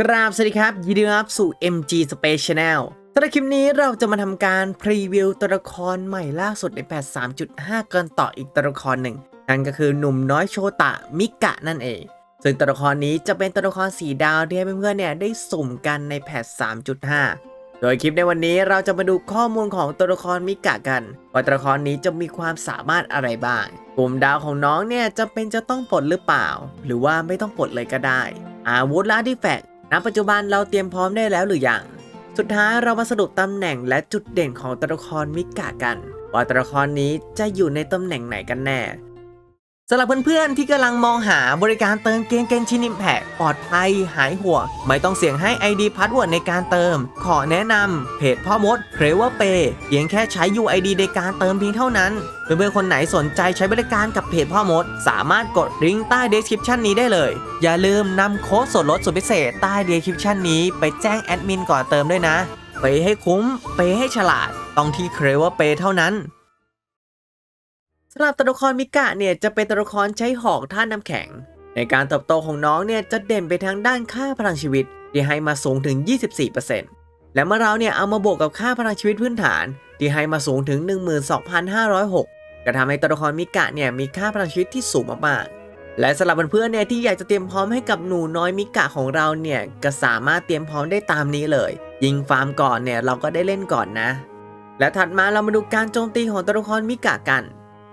กราบสวัสดีครับยินดีรับสู่ MG Space Channel สำหรับคลิปนี้เราจะมาทำการพรีวิวตัวละครใหม่ล่าสุดในแพท3.5 กันต่ออีกตัวละครหนึ่ง นั่นก็คือหนุ่มน้อยโชตะมิกะนั่นเอง ซึ่งตัวละครนี้จะเป็นตัวละครสีดาวที่ให้เพื่อนๆเนี่ยได้สุ่มกันในแพท3.5 โดยคลิปในวันนี้เราจะมาดูข้อมูลของตัวละครมิกะกันว่าตัวละครนี้จะมีความสามารถอะไรบ้าง กลุ่มดาวของน้องเนี่ยจะเป็นจะต้องปลดหรือเปล่า หรือว่าไม่ต้องปลดเลยก็ได้ อาวุธและอาร์ติแฟก ณปัจจุบันเราเตรียมพร้อมได้แล้วหรือยัง สุดท้ายเรามาสรุปตำแหน่งและจุดเด่นของตัวละครมิกะกัน ว่าตัวละครนี้จะอยู่ในตำแหน่งไหนกันแน่ สำหรับเพื่อนๆ ที่กำลังมองหาบริการเติมเกมเกนชินิมแพกปลอดภัยหายห่วงไม่ต้องเสี่ยงให้ ID พาสเวิร์ดในการเติม ขอแนะนำเพจพ่อมดเพรเวอร์เปเพียงแค่ใช้ UID ในการเติมเพียงเท่านั้น เพื่อนๆ คนไหนสนใจใช้บริการกับเพจพ่อมด สามารถกดลิงก์ใต้ description นี้ได้เลย อย่าลืมนำโค้ดส่วนลดสุดพิเศษใต้ description นี้ไปแจ้งแอดมินก่อนเติมด้วยนะไปให้คุ้มไปให้ฉลาดต้องที่เครเวอร์เปเท่านั้น สำหรับตัวละครมิกะเนี่ยจะเป็นตัวละครใช้หอกท่าน้ำแข็ง ในการเติบโตของน้องเนี่ยจะเด่นไปทางด้านค่าพลังชีวิต ที่ให้มาสูงถึง 24%และเมื่อเราเนี่ยเอามาบวกกับค่าพลังชีวิตพื้นฐาน ที่ให้มาสูงถึง 12,506 ก็ทำให้ตัวละครมิกะเนี่ยมีค่าพลังชีวิตที่สูงมากๆ และสำหรับเพื่อนๆเนี่ยที่อยากจะเตรียมพร้อมให้กับหนูน้อยมิกะของเราเนี่ยก็สามารถเตรียมพร้อมได้ตามนี้เลย ยิงฟาร์มก่อนเนี่ยเราก็ได้เล่นก่อนนะ และถัดมาเรามาดูการโจมตีของตัวละครมิกะกัน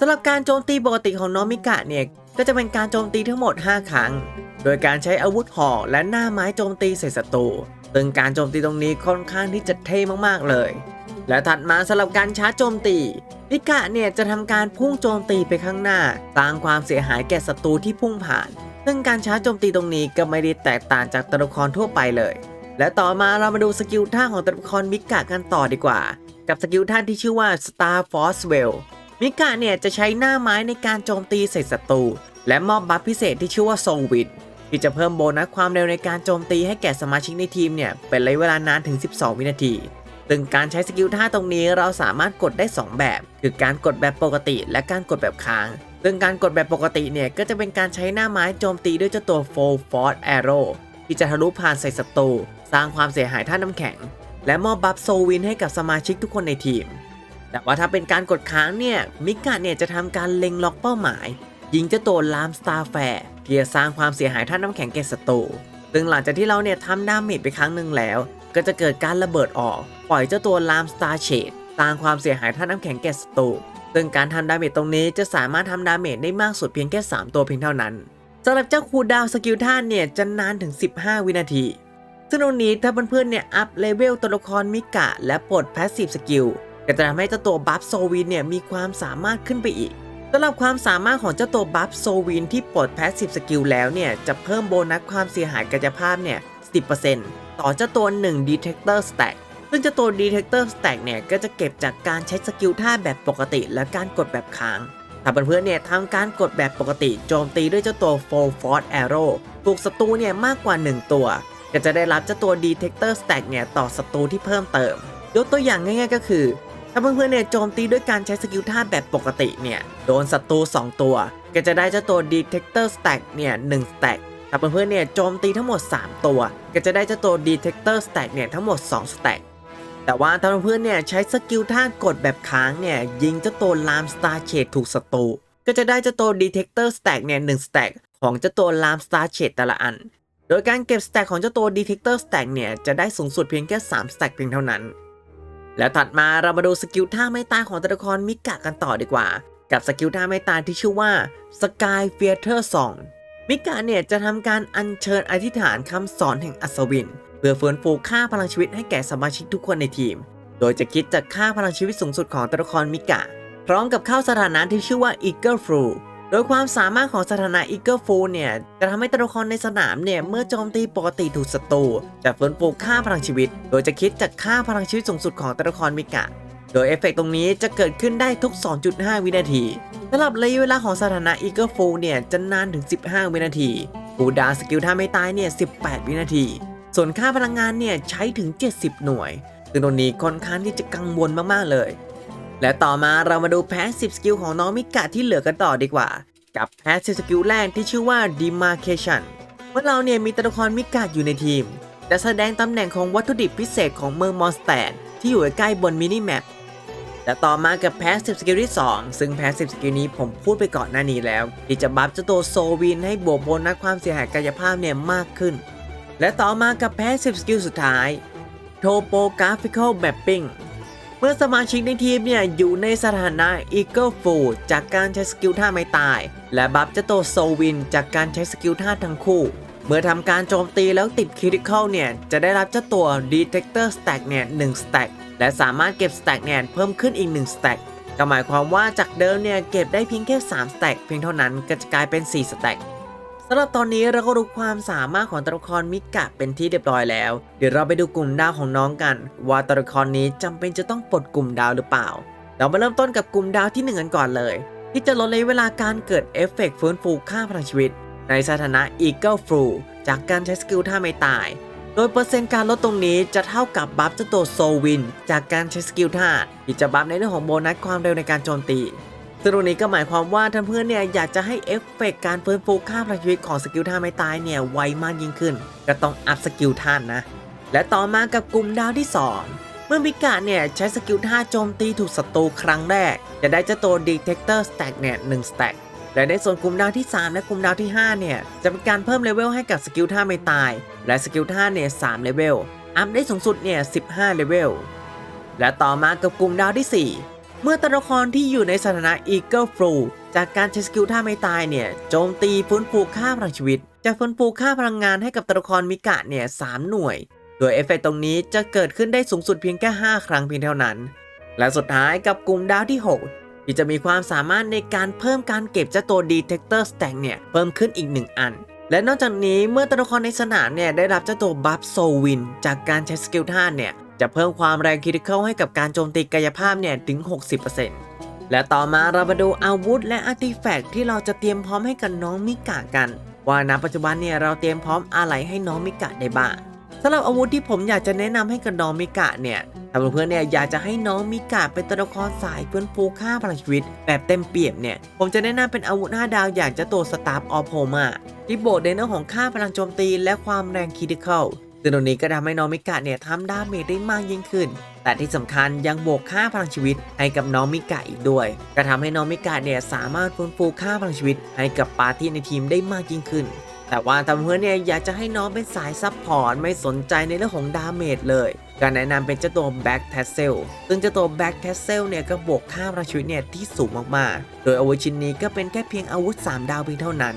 สำหรับการโจมตีปกติของน้องมิกะเนี่ยก็จะเป็นการโจมตีทั้งหมด 5 ครั้ง โดยการใช้อาวุธหอกและหน้าไม้โจมตีใส่ศัตรูซึ่งการโจมตีตรงนี้ค่อนข้างที่จะเท่มากๆเลย และถัดมาสำหรับการชาร์จโจมตีมิกะเนี่ยจะทำการพุ่งโจมตีไปข้างหน้าสร้างความเสียหายแก่ศัตรูที่พุ่งผ่าน ซึ่งการชาร์จโจมตีตรงนี้ก็ไม่ได้แตกต่างจากตัวละครทั่วไปเลย และต่อมาเรามาดูสกิลท่าของตัวละครมิกะกันต่อดีกว่า กับสกิลท่าที่ชื่อว่า Star Force Well มิกะเนี่ยจะใช้หน้าไม้ในการโจมตีใส่ศัตรูและมอบบัฟพิเศษที่ชื่อว่าโซวินที่จะเพิ่มโบนัสความเร็วในการโจมตีให้แก่สมาชิกในทีมเนี่ยเป็นระยะเวลานานถึง 12 วินาที ซึ่งการใช้สกิลท่าตรงนี้เราสามารถกดได้ 2 แบบ คือการกดแบบปกติและการกดแบบค้าง ซึ่งการกดแบบปกติเนี่ยก็จะเป็นการใช้หน้าไม้โจมตีด้วยเจ้าตัว Full Force Arrow ที่จะทะลุผ่านใส่ศัตรูสร้างความเสียหายท่าน้ำแข็ง และมอบบัฟโซวินให้กับสมาชิกทุกคนในทีม แต่ว่าถ้าเป็นการกดค้างเนี่ย มิกะเนี่ยจะทำการเล็งล็อกเป้าหมาย ยิงเจ้าตัวลามสตาร์แฟร์ที่จะสร้างความเสียหายท่าน้ำแข็งแก่ศัตรูซึ่งหลังจากที่เราเนี่ยทำดาเมจไปครั้งหนึ่งแล้ว ก็จะเกิดการระเบิดออก ปล่อยเจ้าตัวลามสตาร์เชดสร้างความเสียหายท่าน้ำแข็งแก่ศัตรูซึ่งการทำดาเมจตรงนี้จะสามารถทำดาเมจได้มากสุดเพียงแค่ 3 ตัวเพียงเท่านั้นสำหรับเจ้าคูดาวสกิลท่านเนี่ยจะนานถึง 15 วินาทีซึ่งตรงนี้ถ้าเพื่อนๆเนี่ยอัพเลเวลตัวละครมิกะและปลดแพสซีฟสกิล ก็จะทำให้เจ้าตัวบัฟโซวินเนี่ยมีความสามารถขึ้นไปอีกสำหรับความสามารถของเจ้าตัวบัฟโซวินที่ปลดแพสซีฟสกิลแล้วเนี่ยจะเพิ่มโบนัสความเสียหายกายภาพเนี่ย10%ต่อเจ้าตัว1 Detector Stack ซึ่งเจ้าตัว Detector Stack เนี่ยก็จะเก็บจากการใช้สกิลท่าแบบปกติ และการกดแบบค้าง ถ้าเพื่อนๆเนี่ยทำการกดแบบปกติโจมตีด้วยเจ้าตัว Full Force Arrow ปลุกศัตรูเนี่ยมากกว่า 1 ตัว ก็จะได้รับเจ้าตัว Detector Stack เนี่ยต่อศัตรูที่เพิ่มเติม ยกตัวอย่างง่ายๆก็คือ ถ้าเพื่อนๆเนี่ยโจมตีด้วยการใช้สกิลท่าแบบปกติเนี่ยโดนศัตรู2 ตัว ก็จะได้เจ้าตัว Detector Stack เนี่ย1 Stack ถ้าเพื่อนๆเนี่ยโจมตีทั้งหมด 3 ตัว ก็จะได้เจ้าตัว Detector Stack เนี่ยทั้งหมด 2 Stack แต่ว่าถ้าเพื่อนๆเนี่ยใช้สกิลท่ากดแบบค้างเนี่ยยิงเจ้าตัวลามสตาร์เชดถูกศัตรูก็จะได้เจ้าตัว Detector Stack เนี่ย1 Stack ของเจ้าตัวลามสตาร์เชดแต่ละอัน โดยการเก็บ Stack ของเจ้าตัว Detector Stack เนี่ยจะได้สูงสุดเพียงแค่3 Stack เพียงเท่านั้น แล้วถัดมาเรามาดูสกิลท่าไม่ตายของตัวละครมิกะกันต่อดีกว่า กับสกิลท่าไม่ตายที่ชื่อว่า Sky Theater Song มิกะเนี่ยจะทำการอัญเชิญอธิษฐานคำสอนแห่งอัศวิน เพื่อฟื้นฟูค่าพลังชีวิตให้แก่สมาชิกทุกคนในทีม โดยจะคิดจากค่าพลังชีวิตสูงสุดของตัวละครมิกะ พร้อมกับเข้าสถานะที่ชื่อว่า Eagle f l u โดยความสามารถของสถานะ Eagle f l u เนี่ย จะทำให้ตัวละครในสนามเนี่ย เมื่อโจมตีปกติถูกศัตรูจะฟื้นฟูค่าพลังชีวิต โดยจะคิดจากค่าพลังชีวิตสูงสุดของตัวละครมิกะ โดยเอฟเฟกต์ตรงนี้จะเกิดขึ้นได้ทุก 2.5 วินาทีสำหรับระยะเวลาของสถานะ Eagle f l u เนี่ยจะนานถึง 15 วินาทีคูดาสกิลท่าไม่ตายเนี่ย 18 วินาที ส่วนค่าพลังงานเนี่ยใช้ถึง 70 หน่วยซึ่งตรงนี้ค่อนข้างที่จะกังวลมากๆเลย และต่อมาเรามาดูแพสซีฟสกิลของน้องมิกะที่เหลือกันต่อดีกว่า กับแพสซีฟสกิลแรกที่ชื่อว่า Demarcation เมื่อเราเนี่ยมีตัวละครมิกะอยู่ในทีม จะแสดงตำแหน่งของวัตถุดิบพิเศษของเมืองมอนสแตนที่อยู่ใกล้บนมินิแมปและต่อมากับ Passive Skill ที่ 2 ซึ่ง Passive Skill นี้ผมพูดไปก่อนหน้านี้แล้ว ที่จะบัฟเจ้าตัวโซวินให้บวกโบนัสความเสียหายกายภาพเนี่ยมากขึ้น และต่อมากับ Passive Skill สุดท้าย Topographical Mapping เมื่อสมาชิกในทีมเนี่ยอยู่ในสถานะ Eagle Full จากการใช้สกิลท่าไม่ตาย และบัฟเจ้าตัวโซวิน จากการใช้สกิลท่าทั้งคู่ เมื่อทำการโจมตีแล้วติดคริติคอลเนี่ย จะได้รับเจ้าตัว Detector Stack เนี่ย1 Stack และสามารถเก็บ Stack เนี่ยเพิ่มขึ้นอีก 1 Stack ก็หมายความว่าจากเดิมเนี่ยเก็บได้เพียงแค่3 Stack เพียงเท่านั้นก็จะกลายเป็น 4 Stack สำหรับตอนนี้เราก็รู้ความสามารถของตัวละครมิกะเป็นที่เรียบร้อยแล้ว เดี๋ยวเราไปดูกลุ่มดาวของน้องกัน ว่าตัวละครนี้จำเป็นจะต้องปลดกลุ่มดาวหรือเปล่า เรามาเริ่มต้นกับกลุ่มดาวที่หนึ่งกันก่อนเลย ที่จะลดระยะเวลาการเกิดเอฟเฟกต์ฟื้นฟูค่าพลังชีวิต ในสถานะ Eagle f l u จากการใช้สกิลท่าไม่ตาย โดยเปอร์เซ็นต์การลดตรงนี้จะเท่ากับบัฟเจ้าตัวโซวิน จากการใช้สกิลท่าที่จะบัฟในเรื่องของโบนัสความเร็วในการโจมตี ซึ่งตรงนี้ก็หมายความว่าท่านเพื่อนเนี่ยอยากจะให้เอฟเฟกต์การฟื้นฟูค่าพลังชีวิตของสกิลท่าไม่ตายเนี่ยไวมากยิ่งขึ้น ก็ต้องอัพสกิลท่านนะ และต่อมากับกลุ่มดาวที่2เมื่อมิกะเนี่ยใช้สกิลท่าโจมตีถูกศัตรูครั้งแรก จะได้เจ้าตัว Detector Stack เนี่ย1 Stack และในส่วนกลุ่มดาวที่ 3 และกลุ่มดาวที่ 5 เนี่ย จะเป็นการเพิ่มเลเวลให้กับสกิลท่าไม่ตาย และสกิลท่าเนี่ย3เลเวล อัพได้สูงสุดเนี่ย 15 เลเวล และต่อมากับกลุ่มดาวที่ 4 เมื่อตัวละครที่อยู่ในสถานะ Eagle f l u จากการใช้สกิลท่าไม่ตายเนี่ยโจมตีฟื้นฟูค่าพลังชีวิต จะฟื้นฟูค่าพลังงานให้กับตัวละครมิกะเนี่ย3หน่วย โดยเอฟเฟกต์ตรงนี้จะเกิดขึ้นได้สูงสุดเพียงแค่ 5 ครั้งเพียงเท่านั้น และสุดท้ายกับกลุ่มดาวที่ 6 ที่จะมีความสามารถในการเพิ่มการเก็บเจ้าตัว Detector Stack เนี่ยเพิ่มขึ้นอีก 1 อัน และนอกจากนี้เมื่อตัวละครในสนามเนี่ยได้รับเจ้าตัวบัฟโซวินจากการใช้สกิลท่าเนี่ย จะเพิ่มความแรงคริติคอลให้กับการโจมตีกายภาพเนี่ยถึง 60%และต่อมาเรามาดูอาวุธและอาร์ติแฟกต์ที่เราจะเตรียมพร้อมให้กับน้องมิกะกัน ว่าณปัจจุบันเนี่ยเราเตรียมพร้อมอะไรให้น้องมิกะได้บ้างสำหรับอาวุธที่ผมอยากจะแนะนำให้กับน้องมิกะเนี่ยถ้าเพื่อนๆเนี่ยอยากจะให้น้องมิกะเป็นตัวละครสายฟื้นฟูค่าพลังชีวิต แบบเต็มเปี่ยมเนี่ย ผมจะแนะนำเป็นอาวุธ5ดาวอย่างจ้าตัวสตาร์ออฟโฮมาที่โบดในเรื่องของค่าพลังโจมตีและความแรงคริติคอล ซึ่งตรงนี้ก็ทำให้น้องมิกะเนี่ยทำดาเมจได้มากยิ่งขึ้น แต่ที่สำคัญยังบวกค่าพลังชีวิตให้กับน้องมิกะอีกด้วยก็ทำให้น้องมิกะเนี่ยสามารถฟื้นฟูค่าพลังชีวิต ให้กับปาร์ตี้ในทีมได้มากยิ่งขึ้น แต่ว่าทำเพื่อนเนี่ยอยากจะให้น้องเป็นสายซับพอร์ตไม่สนใจในเรื่องของดาเมจเลยการแนะนำเป็นเจ้าตัวแบ็กแทสเซลซึ่งเจ้าตัวแบ็กแทสเซลเนี่ยก็บวกค่าพลังชีวิตเนี่ยที่สูงมากๆ โดยอาวุธชิ้นนี้ก็เป็นแค่เพียงอาวุธ 3 ดาวเพียงเท่านั้น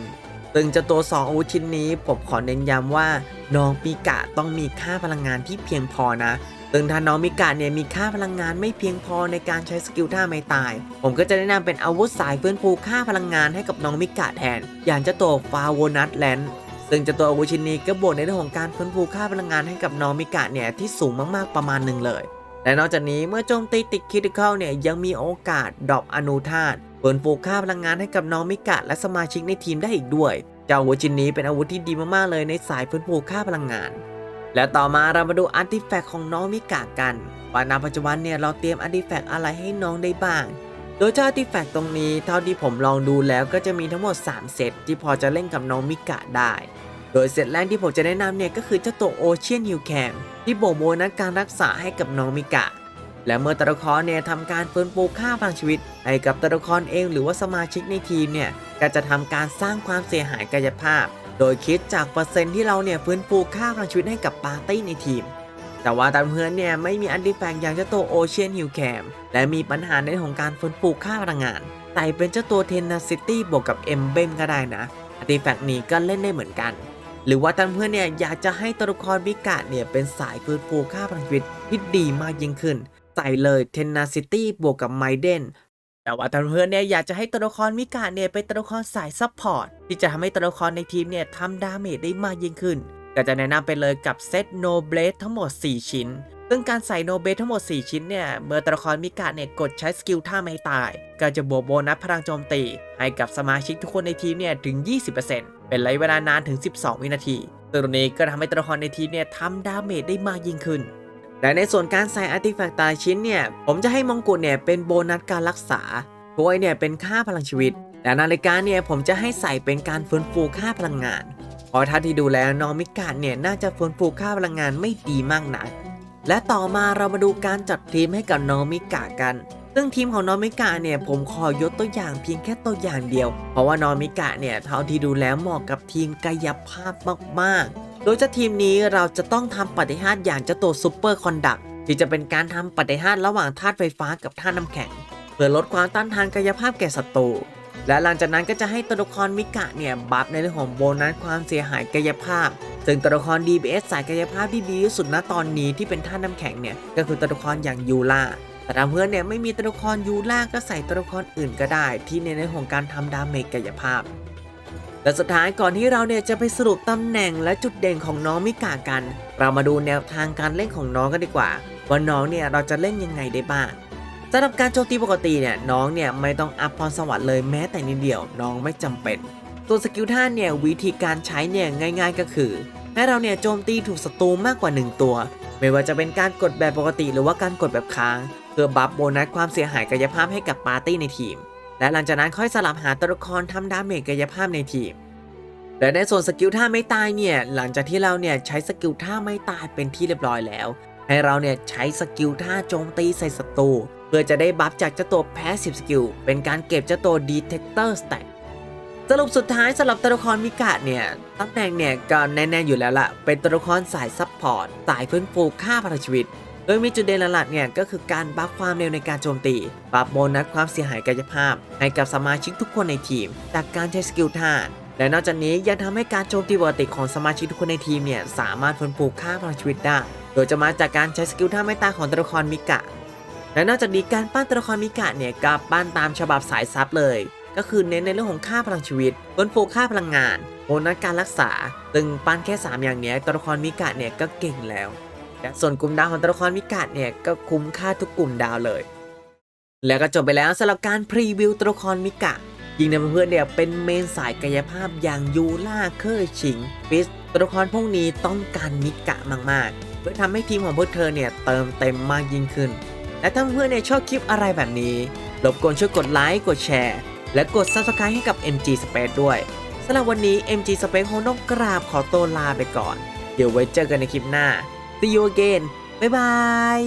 ซึ่งจ้าตัว 2 อาวุธชิ้นนี้ผมขอเน้นย้ำว่า น้องมิกะต้องมีค่าพลังงานที่เพียงพอนะซึ่งถ้าน้องมิกะเนี่ยมีค่าพลังงานไม่เพียงพอในการใช้สกิลท่าไม่ตาย ผมก็จะแนะนำเป็นอาวุธสายฟื้นฟูค่าพลังงานให้กับน้องมิกะแทน อย่างจ้าตัวฟาโวนัทแลนด์ซึ่งจ้าตัวอาวุธชิ้นนี้ก็บวกในเรื่องของการฟื้นฟูค่าพลังงานให้กับน้องมิกะเนี่ยที่สูงมากๆประมาณหนึ่งเลยและนอกจากนี้เมื่อโจมตีติดคริติคอลเนี่ยยังมีโอกาสดรอปอนุธาตุ ฟื้นฟูค่าพลังงานให้กับน้องมิกะและสมาชิกในทีมได้อีกด้วย เจ้าอาวุธชิ้นนี้เป็นอาวุธที่ดีมากๆเลยในสายฟื้นฟูค่าพลังงาน และต่อมาเรามาดูอาร์ติแฟกต์ของน้องมิกะกันว่าณปัจจุบันเนี่ยเราเตรียมอาร์ติแฟกต์อะไรให้น้องได้บ้าง โดยเจ้าอาร์ติแฟกต์ตรงนี้เท่าที่ผมลองดูแล้วก็จะมีทั้งหมด 3 เซตที่พอจะเล่นกับน้องมิกะได้ โดยเซตแรกที่ผมจะแนะนำเนี่ยก็คือเจ้าตัวโอเชียนฮิลแคมที่โบกโบนัสการรักษาให้กับน้องมิกะ และเมื่อตัวละครเนี่ยทำการฟื้นฟูค่าพลังชีวิต ให้กับตัวละครเองหรือว่าสมาชิกในทีมเนี่ยก็จะทำการสร้างความเสียหายกายภาพ โดยคิดจากเปอร์เซ็นต์ที่เราเนี่ยฟื้นฟูค่าพลังชีวิตให้กับปาร์ตี้ในทีม แต่ว่าตามเพื่อนเนี่ยไม่มีอันติแฟกต์อย่างเจ้าตัวโอเชียนฮิลแคมและมีปัญหาในเรื่องของการฟื้นฟูค่าพลังงาน แต่เป็นเจ้าตัวเทนนัสซิตี้บวกกับเอ็มเบมก็ได้นะอันติแฟกนี้ก็เล่นได้เหมือนกันหรือว่าท่านเพื่อนเนี่ยอยากจะให้ตัวละครวิกาเนี่ยเป็นสายฟื้นฟูค่าพลังชีวิตที่ดีมากยิ่งขึ้น ส่เลยเทนนัสซิตี้บวกกับไมเดนแต่ว่าท่านเพื่อนเนี่ยอยากจะให้ตัวละครมิกาเนี่ยเป็นตัวละครสายซัพพอร์ตที่จะทำให้ตัวละครในทีมเนี่ยทำดาเมจได้มากยิ่งขึ้น ก็จะแนะนำไปเลยกับเซตโนเบลทั้งหมด 4 ชิ้น ซึ่งการใส่โนเบลทั้งหมด 4 ชิ้นเนี่ยเมื่อตัวละครมิกาเนี่ยกดใช้สกิลท่าไม่ตาย ก็จะบวกโบนัสพลังโจมตี ให้กับสมาชิกทุกคนในทีมเนี่ยถึง 20%เป็นระยะเวลานานถึง 12 วินาทีตรงนี้ก็ทำให้ตัวละครในทีมเนี่ยทำดาเมจได้มากยิ่งขึ้น และในส่วนการใส่อาร์ติแฟกต์แต่ละชิ้นเนี่ยผมจะให้มงกุฎเนี่ยเป็นโบนัสการรักษาถ้วยเนี่ยเป็นค่าพลังชีวิต และนาฬิกาเนี่ยผมจะให้ใส่เป็นการฟื้นฟูค่าพลังงานเพราะถ้าที่ดูแล้วนอมิกาเนี่ยน่าจะฟื้นฟูค่าพลังงานไม่ดีมากนักและต่อมาเรามาดูการจัดทีมให้กับนอมิกากัน ซึ่งทีมของนอมิกะเนี่ยผมขอยกตัวอย่างเพียงแค่ตัวอย่างเดียว เพราะว่านอมิกะเนี่ยเท่าที่ดูแล้วเหมาะกับทีมกายภาพมากๆ โดยเจ้าทีมนี้เราจะต้องทำปฏิหารย์อย่างเจ้าตัวซูเปอร์คอนดักที่จะเป็นการทำปฏิหารย์ระหว่างธาตุไฟฟ้ากับธาตุน้ำแข็ง เพื่อลดความต้านทานกายภาพแก่ศัตรูและหลังจากนั้นก็จะให้ตัวละครมิกะเนี่ยบัฟในเรื่องของโบนัสความเสียหายกายภาพ ซึ่งตัวละคร DBS สายกายภาพที่ดีที่สุดณตอนนี้ที่เป็นท่าตุน้ำแข็งเนี่ยก็คือตัวละครอย่างยูล่า แต่ถ้าเพื่อนเนี่ยไม่มีตัวละครยูล่าก็ใส่ตัวละครอื่นก็ได้ ที่ในเรื่องของการทำดาเมจกายภาพ และสุดท้ายก่อนที่เราเนี่ยจะไปสรุปตำแหน่งและจุดเด่นของน้องมิกะกัน เรามาดูแนวทางการเล่นของน้องกันดีกว่า ว่าน้องเนี่ยเราจะเล่นยังไงได้บ้างสำหรับการโจมตีปกติเนี่ยน้องเนี่ยไม่ต้องอัพพรสวรรค์เลยแม้แต่นิดเดียวน้องไม่จำเป็น ตัวสกิลท่าเนี่ยวิธีการใช้เนี่ยง่าย ๆ ก็คือ ให้เราเนี่ยโจมตีถูกศัตรูมากกว่า 1 ตัว ไม่ว่าจะเป็นการกดแบบปกติหรือว่าการกดแบบค้าง พื่อบัฟโบนัสความเสียหายกายภาพให้กับปาร์ตี้ในทีม และหลังจากนั้นค่อยสลับหาตัวละครทำดาเมจกายภาพในทีม และในส่วนสกิลท่าไม่ตายเนี่ยหลังจากที่เราเนี่ยใช้สกิลท่าไม่ตายเป็นที่เรียบร้อยแล้ว ให้เราเนี่ยใช้สกิลท่าโจมตีใส่ศัตรูเพื่อจะได้บัฟจากเจ้าตัว Passive Skill เป็นการเก็บเจ้าตัว Detector Stat สรุปสุดท้ายสำหรับตัวละครมิกะเนี่ยตำแหน่งเนี่ยก็แน่ๆอยู่แล้วล่ะ เป็นตัวละครสายซับพอร์ต สายฟื้นฟูค่าพลังชีวิต ดยมีจุดเด่นหลักๆเนี่ยก็คือการบัฟความเร็วในการโจมตีบัฟโบนัสความเสียหายกายภาพ ให้กับสมาชิกทุกคนในทีม จากการใช้สกิลท่าและนอกจากนี้ยังทำให้การโจมตีปกติของสมาชิกทุกคนในทีมเนี่ยสามารถฟื้นฟูค่าพลังชีวิตได้ โดยจะมาจากการใช้สกิลท่าไม่ตาของตัวละครมิกะ และนอกจากนี้การปั้นตัวละครมิกะเนี่ยก็ปั้นตามฉบับสายซับเลย ก็คือเน้นในเรื่องของค่าพลังชีวิตฟื้นฟูค่าพลังงานโบนัสการรักษาซึ่งปั้นแค่ 3 อย่างนี้ตัวละครมิกะเนี่ยก็เก่งแล้ว และส่วนกลุ่มดาวของตัวละครมิกะเนี่ยก็คุ้มค่าทุกกลุ่มดาวเลย แล้วก็จบไปแล้วสำหรับการพรีวิวตัวละครมิกะยิงในเพื่อนเนี่ยเป็นเมนสายกายภาพอย่างยูล่าเคอร์ชิงฟิสตัวละครพวกนี้ต้องการมิกะมากๆ เพื่อทำให้ทีมของพวกเธอเนี่ยเติมเต็มมากยิ่งขึ้น และถ้าเพื่อนเนี่ยชอบคลิปอะไรแบบนี้รบกวนช่วยกดไลค์กดแชร์ และกด Subscribe ให้กับ MG Space ด้วยสำหรับวันนี้ MG Space คงต้องกราบขอตัวลาไปก่อน เดี๋ยวไว้เจอกันในคลิปหน้า See you again บ๊ายบาย